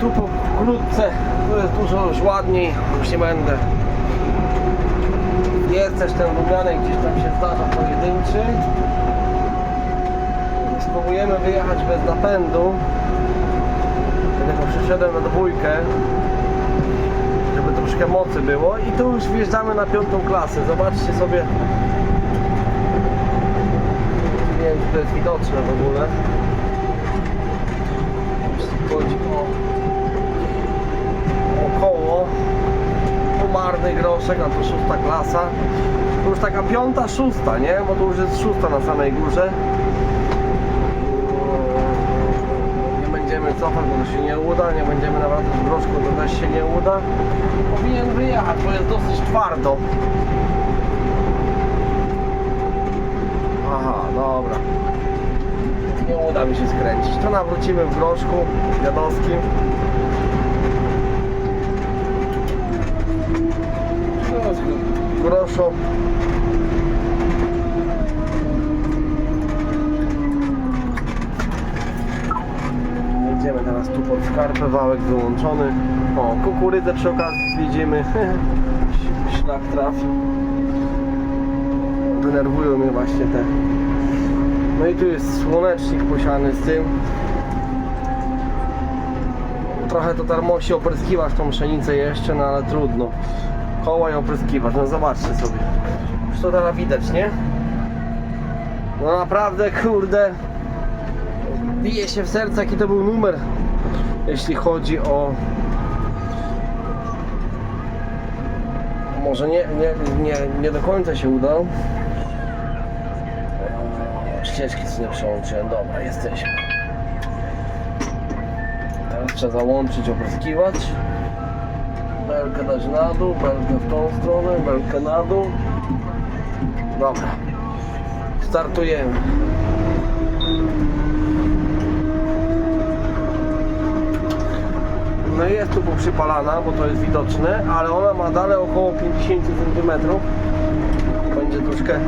tu pokrótce, tu jest dużo już ładniej, już nie będę. Jest też ten rumianek, gdzieś tam się zdarza pojedynczy. Spróbujemy wyjechać bez napędu. Dlatego przyszedłem na dwójkę, żeby troszkę mocy było i tu już wjeżdżamy na piątą klasę. Zobaczcie sobie. Nie wiem, czy to jest widoczne w ogóle. Jeśli chodzi o około umarny groszek, a to szósta klasa. To już taka piąta, szósta, nie? Bo to już jest szósta na samej górze. Nie będziemy cofać, bo to się nie uda. Nie będziemy nawracać w groszku, to też się nie uda. Powinien wyjechać, bo jest dosyć twardo. Aha, dobra. Nie uda mi się skręcić. To nawrócimy w groszku jadowskim. No, z groszo. Jedziemy teraz tu pod skarpę, wałek wyłączony. O, kukurydzę przy okazji widzimy. Szlak trafi. Denerwują mnie właśnie te. No i tu jest słonecznik posiany z tym. Trochę to tarmosi opryskiwasz tą pszenicę jeszcze, no ale trudno. Koła i opryskiwasz, no zobaczcie sobie. Już to teraz widać, nie? No naprawdę, kurde. Bije się w serce, jaki to był numer, jeśli chodzi o... Może nie, nie, nie, nie do końca się udał. Ścieżki sobie przełączyłem, dobra, jesteśmy. Teraz trzeba załączyć opryskiwacz. Belkę dać na dół, belkę w tą stronę, belkę na dół. Dobra. Startujemy. No jest tu poprzypalana, bo to jest widoczne, ale ona ma dalej około 50 cm. Będzie troszkę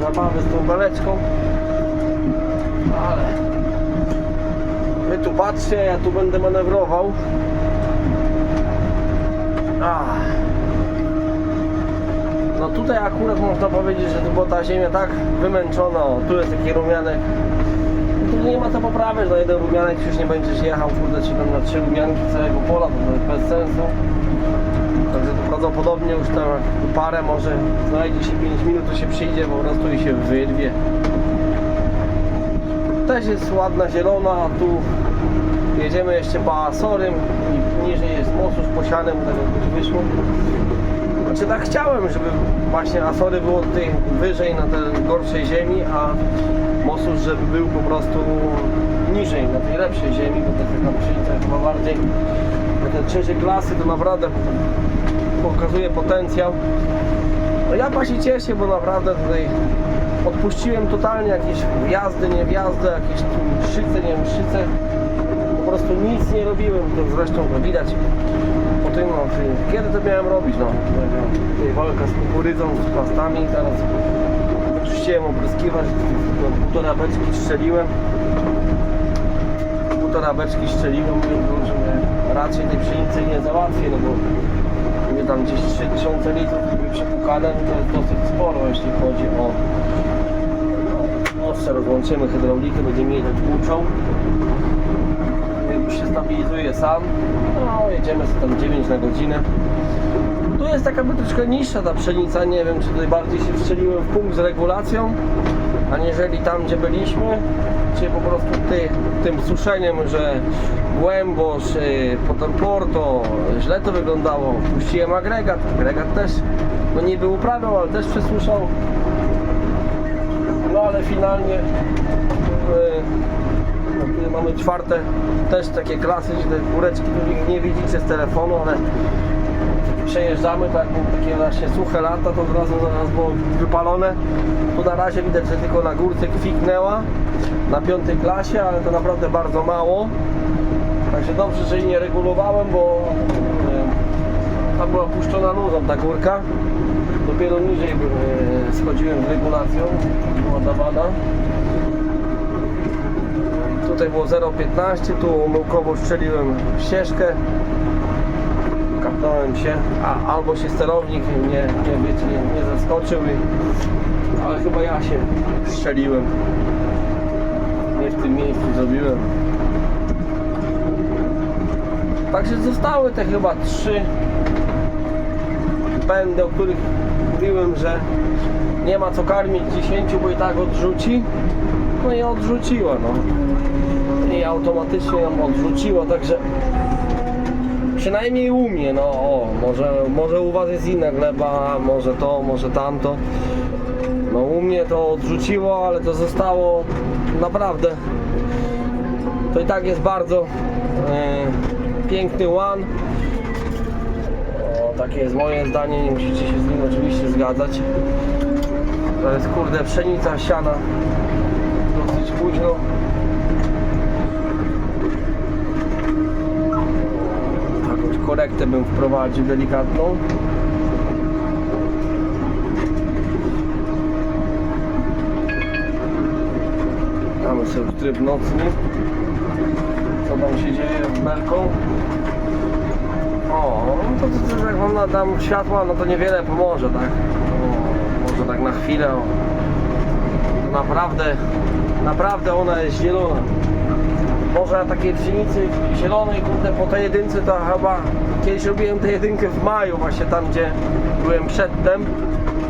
zabawy z tą beleczką. Ale wy tu patrzcie, ja tu będę manewrował. Ach. No tutaj akurat można powiedzieć, że tu była ta ziemia tak wymęczona. O, tu jest taki rumianek. Tu nie ma co poprawiać, na jeden rumianek już nie będziesz jechał, kurde, czy tam na trzy rumianki całego pola, to, to jest bez sensu. Także tu prawdopodobnie już tam parę może znajdzie się 5 minut, to się przyjdzie po prostu i się wyrwie. Też jest ładna zielona, a tu jedziemy jeszcze po Asorym i niżej jest mostu z posianem, tak jak wyszło. Znaczy tak chciałem, żeby właśnie Asory było tutaj wyżej na tej gorszej ziemi, a Mosus, żeby był po prostu niżej, na tej lepszej ziemi, bo to jest taka pszenica chyba bardziej te trzecie klasy to naprawdę pokazuje potencjał. No ja się cieszę, bo naprawdę tutaj odpuściłem totalnie jakieś wjazdy, nie wjazdy, jakieś tu szyce, nie wiem, szyce. Po prostu nic nie robiłem, to zresztą widać po tym, no, kiedy to miałem robić, no, tutaj walka z kukurydzą, z plastami, teraz oczyściłem opryskiwać, no, półtora beczki strzeliłem, półtora beczki strzeliłem, mówię, że raczej tej pszenicy nie załatwię, no bo mnie tam gdzieś 3000 litrów przepukane, no to jest dosyć sporo, jeśli chodzi o ostrze, rozłączymy hydraulikę, będziemy mieli tłuczą, stabilizuje sam, no jedziemy sobie tam 9 na godzinę. Tu jest taka by troszkę niższa ta pszenica, nie wiem czy tutaj bardziej się wstrzeliłem w punkt z regulacją, aniżeli tam gdzie byliśmy, czy po prostu ty, tym suszeniem, że głębosz, yy, potem porto, źle to wyglądało, puściłem agregat, agregat też, no niby uprawiał, ale też przesuszał, no ale finalnie tutaj mamy czwarte też takie klasy, gdzie te tu nie- nie widzicie z telefonu, ale przejeżdżamy, tak jak takie właśnie suche lata, to od razu zaraz było wypalone. Tu na razie widać, że tylko na górce kwiknęła na piątej klasie, ale to naprawdę bardzo mało. Także dobrze, że jej nie regulowałem, bo e, tam była puszczona luzą ta górka. Dopiero niżej e, schodziłem z regulacją, była dawana. Tutaj było 0,15, tu umyłkowo strzeliłem ścieżkę. Kapnąłem się, a albo się sterownik nie, nie, wiecie, nie, nie zaskoczył, i, ale chyba ja się strzeliłem. Nie w tym miejscu zrobiłem. Także zostały te chyba trzy pędy, o których mówiłem, że nie ma co karmić 10, bo i tak odrzuci. No i odrzuciła, no. I automatycznie ją odrzuciła, także przynajmniej u mnie, no o, może, może u Was jest inna gleba, może to, może tamto. No u mnie to odrzuciło, ale to zostało naprawdę. To i tak jest bardzo e, piękny łan. O, takie jest moje zdanie, nie musicie się z nim oczywiście zgadzać. To jest kurde pszenica siana dosyć późno. Jakąś korektę bym wprowadził delikatną. Mamy sobie tryb nocny. Co tam się dzieje z belką? O, no to, to, to jak wam nadam światła, no to niewiele pomoże, tak? O, może tak na chwilę. Naprawdę, naprawdę ona jest zielona. Może takiej pszenicy zielonej, kurde, po tej jedynce to chyba kiedyś robiłem tę jedynkę w maju, właśnie tam, gdzie byłem przedtem.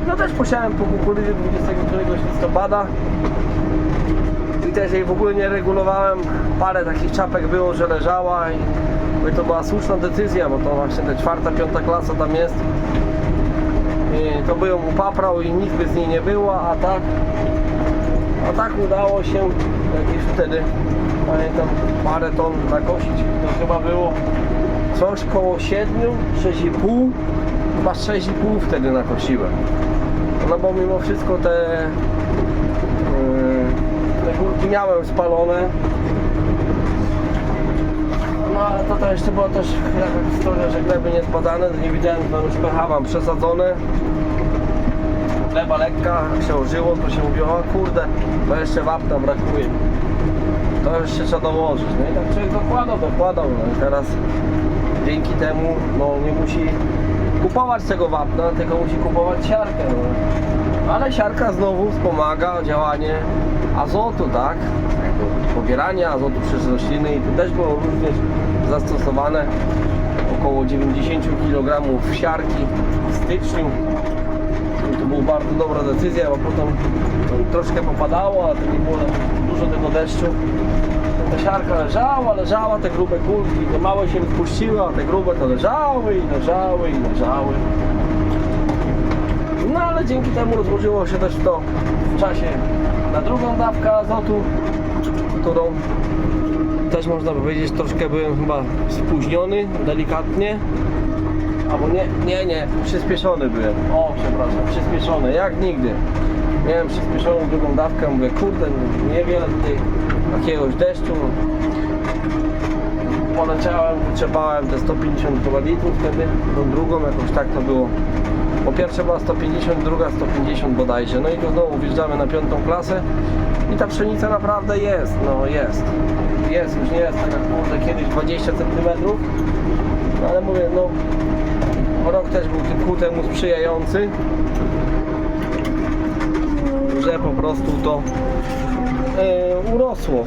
No też posiałem po kukurydzy 22 listopada i też jej w ogóle nie regulowałem. Parę takich czapek było, że leżała i mówię, to była słuszna decyzja, bo to właśnie ta czwarta, piąta klasa tam jest. To by ją upaprał i nic by z niej nie było, a tak a tak udało się jakieś wtedy pamiętam parę ton nakosić. To chyba było coś koło 7, 6,5 chyba 6,5 wtedy nakosiłem. No bo mimo wszystko te yy, te górki miałem spalone. No ale to, to jeszcze była też jakaś historia, że gleby nie zbadane, to nie widziałem, tam już pH mam przesadzone. Gleba lekka, się ożyło, to się mówiło, o kurde, to jeszcze wapna brakuje. To jeszcze trzeba dołożyć. No i tak człowiek dokładał, dokładał. No i teraz dzięki temu no, nie musi kupować tego wapna, tylko musi kupować siarkę. No. Ale siarka znowu wspomaga działanie azotu, tak? Pobieranie azotu przez rośliny i tu też było również zastosowane około 90 kg siarki w styczniu. To była bardzo dobra decyzja, bo potem troszkę popadało, ale to nie było dużo tego deszczu. Ta siarka leżała, leżała, te grube kulki, te małe się wpuściły, a te grube to leżały i leżały i leżały. No ale dzięki temu rozłożyło się też to w czasie na drugą dawkę azotu, którą też można powiedzieć troszkę byłem chyba spóźniony, delikatnie. Albo nie, nie, nie, przyspieszony byłem. O, przepraszam, przyspieszony, jak nigdy. Miałem przyspieszoną drugą dawkę, mówię, kurde, niewiele tutaj jakiegoś deszczu. Poleciałem, wyczepałem te 150 litrów wtedy, tą drugą jakoś tak to było. Po pierwsze była 150, druga 150 bodajże. No i tu znowu wjeżdżamy na piątą klasę i ta pszenica naprawdę jest, no jest. Jest, już nie jest tak jak kurde kiedyś 20 cm. No ale mówię, no rok też był ku temu sprzyjający, że po prostu to e, urosło.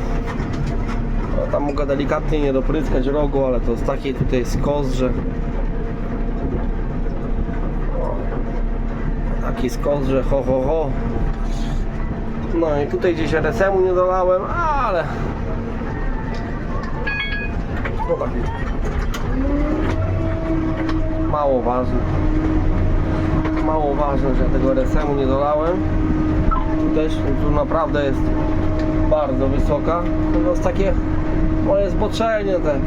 No, tam mogę delikatnie nie dopryskać rogu, ale to z takiej tutaj skos, że taki skos, że ho ho ho. No i tutaj gdzieś RSM-u nie dolałem, ale no tak mało ważne. Mało ważne, że ja tego RSM-u nie dolałem. Też tu naprawdę jest bardzo wysoka. To jest takie moje zboczenie, te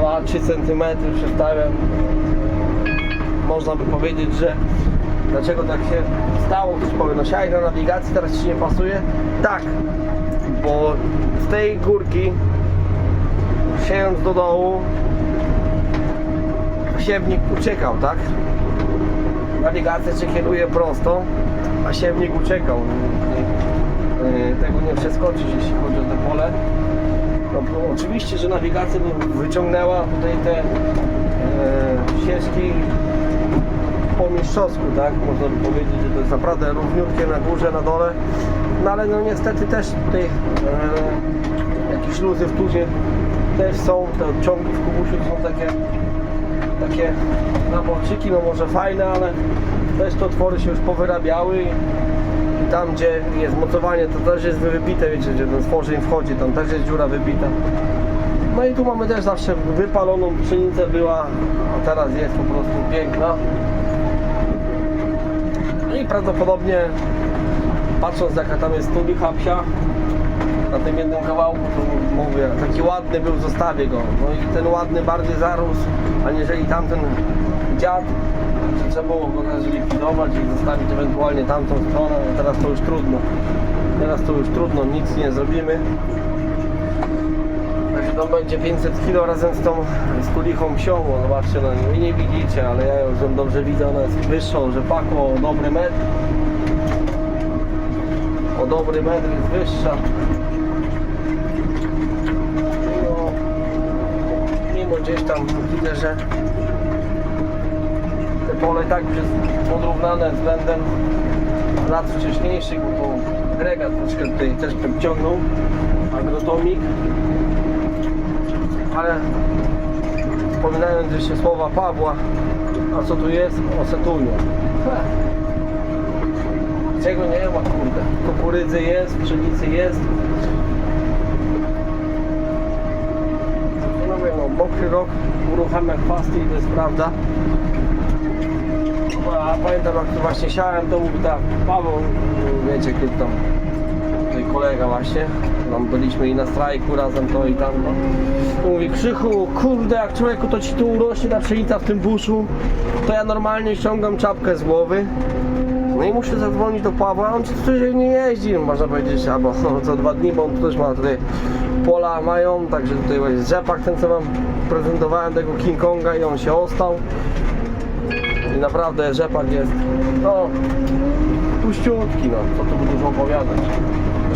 2-3 cm przestawiam. Można by powiedzieć, że dlaczego tak się stało? Ktoś powie, no siaj na nawigacji, teraz ci nie pasuje. Tak, bo z tej górki siejąc do dołu siewnik uciekał, tak? Nawigacja się kieruje prosto, a siewnik uciekał. Nie- Tego nie przeskoczyć, jeśli chodzi o te pole. No, oczywiście, że nawigacja wyciągnęła tutaj te e, ścieżki po mistrzowsku, tak? Można by powiedzieć, że to jest naprawdę równiutkie na górze, na dole. No ale no niestety też tutaj e, jakieś luzy w tuzie też są. Te odciągi w kubusiu są takie takie naborczyki, no może fajne, ale też te otwory się już powyrabiały i tam gdzie jest mocowanie to też jest wybite, wiecie, gdzie ten stworzeń wchodzi, tam też jest dziura wybita. No i tu mamy też zawsze wypaloną pszenicę była, a teraz jest po prostu piękna. No prawdopodobnie patrząc jaka tam jest tulicha psia na tym jednym kawałku, to mówię, taki ładny był, zostawię go. No i ten ładny bardziej zarósł, aniżeli tamten dziad, że trzeba było go też zlikwidować i zostawić ewentualnie tamtą stronę, a teraz to już trudno. Teraz to już trudno, nic nie zrobimy. To będzie 500 kg razem z tą z tulichą psią, bo zobaczcie, no wy nie widzicie, ale ja już ją dobrze widzę, ona jest wyższą, że pako o dobry metr. O dobry metr jest wyższa. No, mimo gdzieś tam widzę, że te pole tak już jest podrównane względem lat wcześniejszych, bo to Grega troszkę tutaj też podciągnął agrotomik ale wspominając jeszcze słowa Pawła a co tu jest? Osetunio czego nie ma kurde. Kukurydzy jest, pszenicy jest. No mówię no mokry rok uruchamia chwasty i to jest prawda. A pamiętam jak to właśnie siałem, to mówi tak, Paweł, wiecie, kiedy tam tutaj kolega właśnie, tam byliśmy i na strajku razem to i tam, no. Mówi, Krzychu, kurde, jak człowieku to ci tu urośnie ta pszenica w tym buszu, to ja normalnie ściągam czapkę z głowy, no i muszę zadzwonić do Pawła, on tutaj nie jeździ, można powiedzieć, albo no, co dwa dni, bo on też ma tutaj pola mają, także tutaj jest rzepak ten, co wam prezentowałem, tego King Konga i on się ostał. I naprawdę rzepak jest, no, tuściutki, no, co tu dużo opowiadać,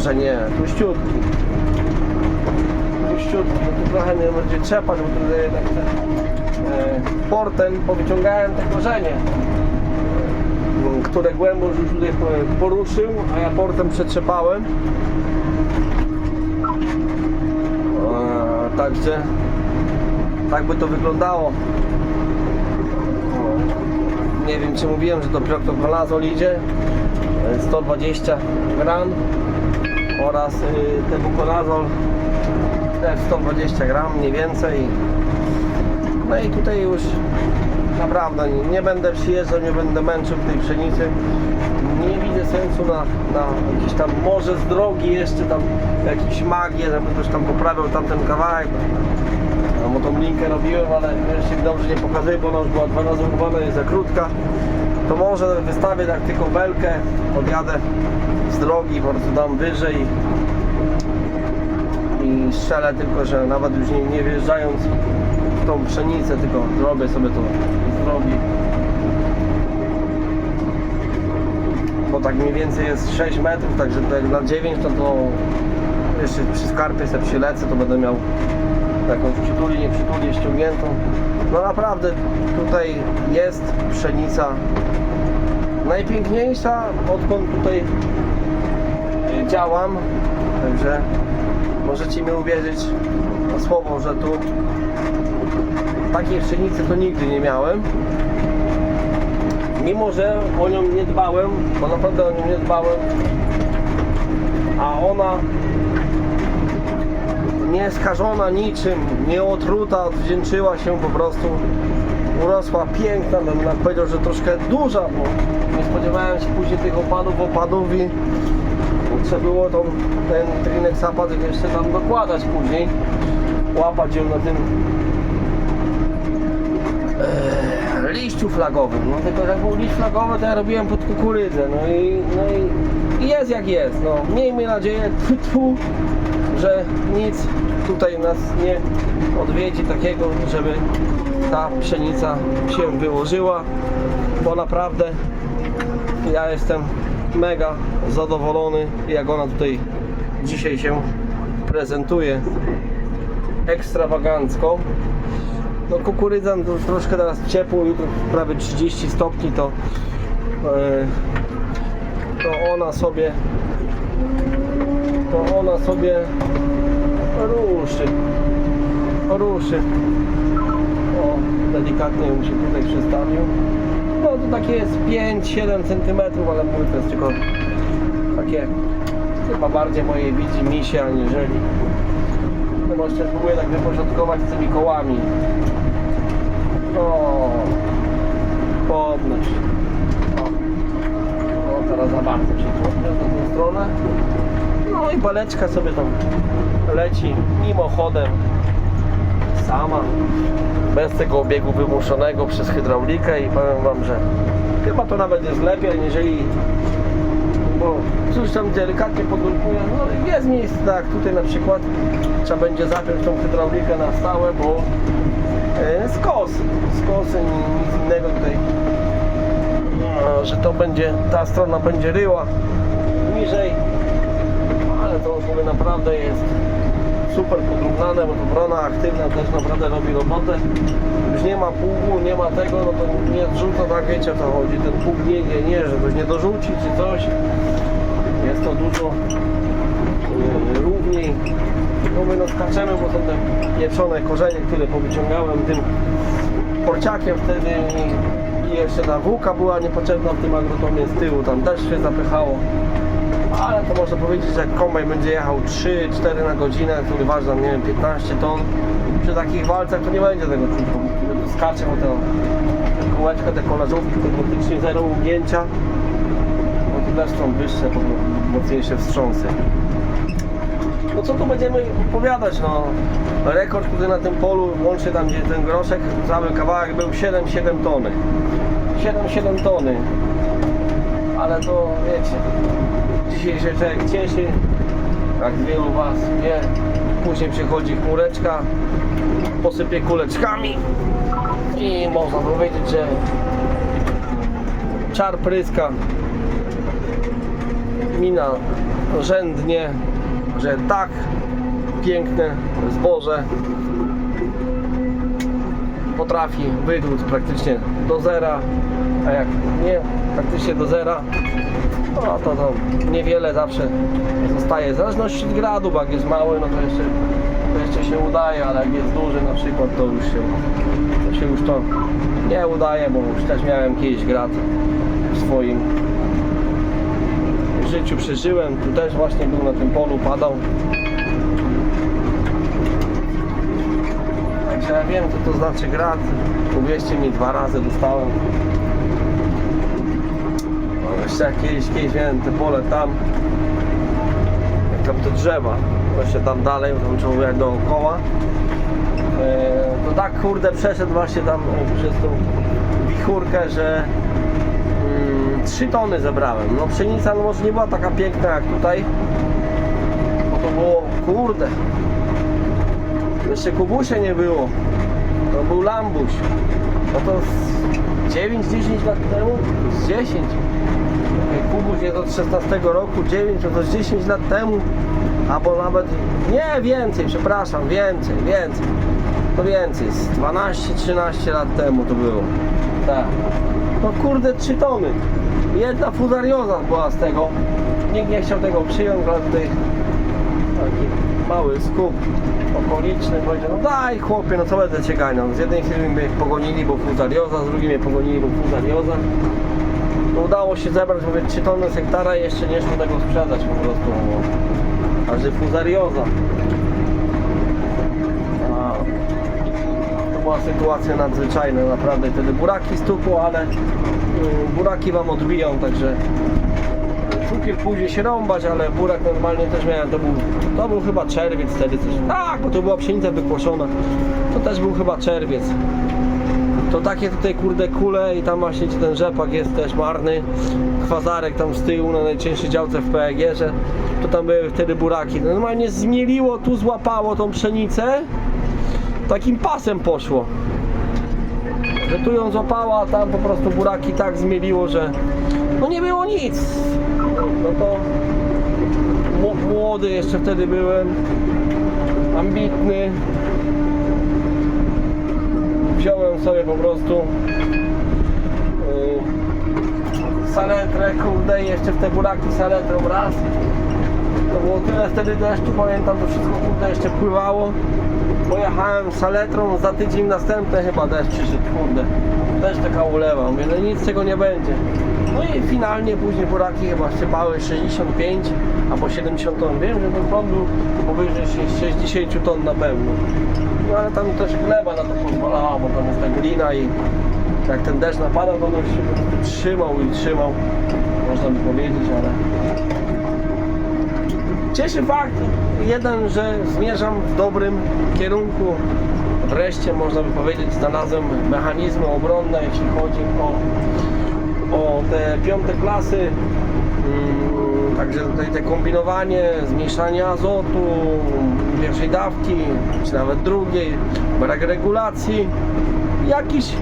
że nie, tuściutki. Tuściutki, no tu trochę nie będzie trzepać, bo tutaj jednak te, e, portem powyciągałem te korzenie, e, które głębość już tutaj po- poruszył, a ja portem przetrzepałem. E, także tak by to wyglądało. Nie wiem czy mówiłem, że to proctoconazol idzie e, 120 gram oraz tebuconazol też 120 gram mniej więcej. No i tutaj już naprawdę nie, będę przyjeżdżał, nie będę męczył tej pszenicy. Nie widzę sensu na, na jakieś tam może z drogi jeszcze tam jakiś magię, żeby ktoś tam poprawiał tamten kawałek. No bo tą linkę robiłem, ale jeszcze dobrze nie pokazuję, bo ona już była dwa razy urwana, jest za krótka. To może wystawię tak tylko belkę, podjadę z drogi, po prostu dam wyżej i strzelę tylko, że nawet już nie, nie wjeżdżając w tą pszenicę, tylko zrobię sobie to z drogi. Bo tak mniej więcej jest 6 metrów, także na 9 to to jeszcze przy skarpie sobie przylecę, to będę miał jakąś przytuli, nie przytuli ściągniętą. No naprawdę tutaj jest pszenica najpiękniejsza odkąd tutaj y, działam. Także możecie mi uwierzyć na słowo, że tu takiej pszenicy to nigdy nie miałem. Mimo, że o nią nie dbałem, bo naprawdę o nią nie dbałem, a ona nie skażona niczym, nie otruta, odwdzięczyła się po prostu. Urosła piękna, bym powiedział, że troszkę duża, bo nie spodziewałem się później tych opadów, opadów i trzeba było tą, ten trinek sapat jeszcze tam dokładać później. Łapać ją na tym e, liściu flagowym. No tylko jak był liść flagowy, to ja robiłem pod kukurydzę. No i, no i, i jest jak jest. No, miejmy nadzieję, tfu, tfu, że nic tutaj nas nie odwiedzi takiego, żeby ta pszenica się wyłożyła, bo naprawdę ja jestem mega zadowolony jak ona tutaj dzisiaj się prezentuje. ekstrawagancko. No kukurydza no troszkę teraz ciepło, jutro prawie 30 stopni, to, e, to ona sobie to ona sobie ruszy. Ruszy. O, delikatnie ją się tutaj przestawił. No to takie jest 5-7 cm, ale mówię, to jest tylko takie chyba bardziej moje widzi misie, aniżeli. No bo jeszcze tak wyporządkować z tymi kołami. O, podnoś. Teraz za bardzo podniósł na tą stronę. No i baleczka sobie tam leci mimochodem. Sama. Bez tego obiegu wymuszonego przez hydraulikę i powiem wam, że chyba to nawet jest lepiej, jeżeli bo coś tam delikatnie podurkuje, no jest miejsce tak tutaj na przykład trzeba będzie zapiąć tą hydraulikę na stałe, bo e, skos, skosy, nic innego tutaj że to będzie, ta strona będzie ryła niżej ale to już mówię naprawdę jest super podrównane, bo to brona aktywna też naprawdę robi robotę. Już nie ma pługu, nie ma tego, no to nie zrzuca, tak wiecie o co chodzi. Ten pług nie, nie, nie, że nie dorzuci czy coś. Jest to dużo e, równiej. No my no skaczemy, bo są te pieczone korzenie, które powyciągałem tym porciakiem wtedy i, jeszcze ta włóka była niepotrzebna w tym agrotomie z tyłu, tam też się zapychało ale to można powiedzieć, że jak kombajn będzie jechał 3-4 na godzinę, który waży tam, nie wiem, 15 ton, przy takich walcach to nie będzie tego bo skacze, bo te, kółeczka, te kolażówki, to praktycznie zero ugnięcia, bo tu też są wyższe, mocniejsze wstrząsy. No co tu będziemy opowiadać, no rekord tutaj na tym polu, łącznie tam gdzie ten groszek, cały kawałek był 7-7 tony. 7-7 tony. Ale to wiecie, dzisiaj się człowiek cieszy, jak wielu was wie, później przychodzi chmureczka, posypie kuleczkami i można powiedzieć, że czar pryska, mina rzędnie, że tak piękne zboże potrafi wydłuc praktycznie do zera, a jak nie praktycznie do zera, no to, to niewiele zawsze zostaje, w zależności od gradu, bo jak jest mały, no to jeszcze, to jeszcze się udaje, ale jak jest duży na przykład, to już się, to się już to nie udaje, bo już też miałem kiedyś grad w swoim życiu przeżyłem, tu też właśnie był na tym polu, padał. Także ja wiem, co to znaczy grad. Uwierzcie mi, dwa razy dostałem. No, jeszcze jak kiedyś, kiedyś miałem te pole tam, tam te drzewa, jeszcze tam dalej, tam jak dookoła. To tak kurde przeszedł właśnie tam przez tą wichurkę, że mm, 3 tony zebrałem. No pszenica no może nie była taka piękna jak tutaj, bo to było kurde. Jeszcze Kubusie nie było. To był Lambuś. No to z 9-10 lat temu? Z 10. Jest od 16 roku, 9 to z 10 lat temu. Albo nawet, nie więcej, przepraszam, więcej, więcej. To więcej, z 12-13 lat temu to było. Tak. No kurde, 3 tony. Jedna fuzarioza była z tego. Nikt nie chciał tego przyjąć, ale tutaj taki mały skup okoliczny powiedział, no daj chłopie, no co będę cię ganiał. Z jednej firmy mnie pogonili, bo fuzarioza, z drugiej mnie pogonili, bo fuzarioza. No udało się zebrać, mówię, 3 tony z hektara i jeszcze nie szło tego sprzedać po prostu. Bo... A że fuzarioza. To była sytuacja nadzwyczajna, naprawdę. Wtedy buraki stukło, ale y, buraki wam odbiją, także cukier pójdzie się rąbać, ale burak normalnie też miałem, to był, to był chyba czerwiec wtedy coś. Tak, bo to była pszenica wykłoszona. To też był chyba czerwiec. To takie tutaj kurde kule i tam właśnie ten rzepak jest też marny. Kwazarek tam z tyłu na najcięższej działce w PEG, że to tam były wtedy buraki. Normalnie zmieliło, tu złapało tą pszenicę. Takim pasem poszło. Że tu ją złapała, a tam po prostu buraki tak zmieliło, że no nie było nic. No to mł- młody jeszcze wtedy byłem, ambitny, sobie po prostu yy, saletrę, kurde, jeszcze w te buraki saletrą raz. To było tyle wtedy deszczu, pamiętam, to wszystko kurde jeszcze pływało. Pojechałem saletrą, za tydzień następny chyba deszcz przyszedł, kurde. Też taka ulewa, mówię, no nic z tego nie będzie. No i finalnie później buraki chyba szczepały 65 albo 70 ton. Wiem, że ten prąd był powyżej 60 ton na pewno. No ale tam też gleba na to pozwalała, bo tam jest ta glina i jak ten deszcz napadał, to on się trzymał i trzymał. Można by powiedzieć, ale Cieszy fakt jeden, że zmierzam w dobrym kierunku. Wreszcie można by powiedzieć znalazłem mechanizmy obronne, jeśli chodzi o, o te piąte klasy. Mm, Także tutaj te kombinowanie, zmniejszanie azotu, pierwszej dawki, czy nawet drugiej, brak regulacji, jakiś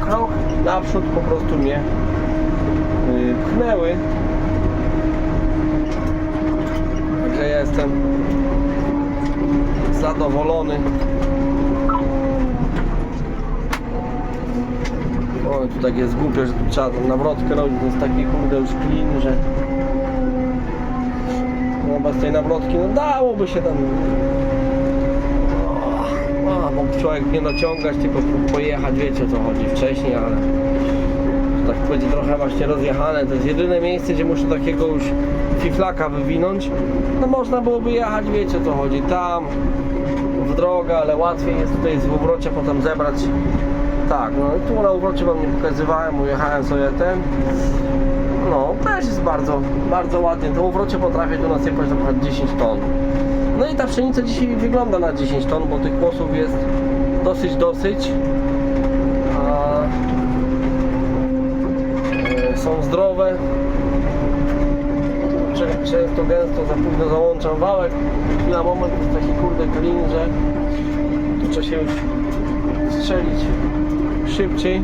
krok naprzód po prostu mnie y, pchnęły. Także ja jestem zadowolony. O, tu tak jest głupio, że tu trzeba tą nawrotkę robić, to jest taki kurde już klin, że no bez tej nawrotki, no dałoby się tam o, a, mógł człowiek nie dociągać, tylko pojechać, wiecie o co chodzi wcześniej, ale tak będzie trochę właśnie rozjechane. To jest jedyne miejsce, gdzie muszę takiego już fiflaka wywinąć. No można byłoby jechać, wiecie o co chodzi, tam w drogę, ale łatwiej jest tutaj w obrocie potem zebrać. Tak, no i tu na obrocie wam nie pokazywałem, ujechałem sobie ten. No, też jest bardzo, bardzo ładnie. To obrocie potrafię tu nasypać na przykład 10 ton. No i ta pszenica dzisiaj wygląda na 10 ton, bo tych kłosów jest dosyć, dosyć. A E, są zdrowe. Często, gęsto, za późno załączam wałek. Na moment jest taki kurde klin, że tu trzeba się już strzelić szybciej.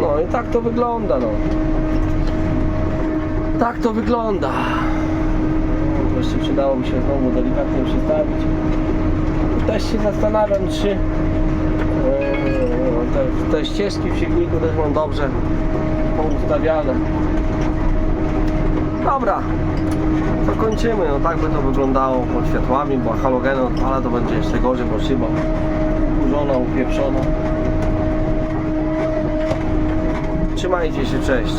No i tak to wygląda, no. Tak to wygląda. Jeszcze przydałoby się znowu delikatnie przystawić. Też się zastanawiam, czy Eee, te, te ścieżki w silniku też mam dobrze poustawiane. Dobra, to kończymy. No tak by to wyglądało pod światłami, bo halogeny odpala to będzie jeszcze gorzej, bo kurzona, upieprzona. Trzymajcie się, cześć.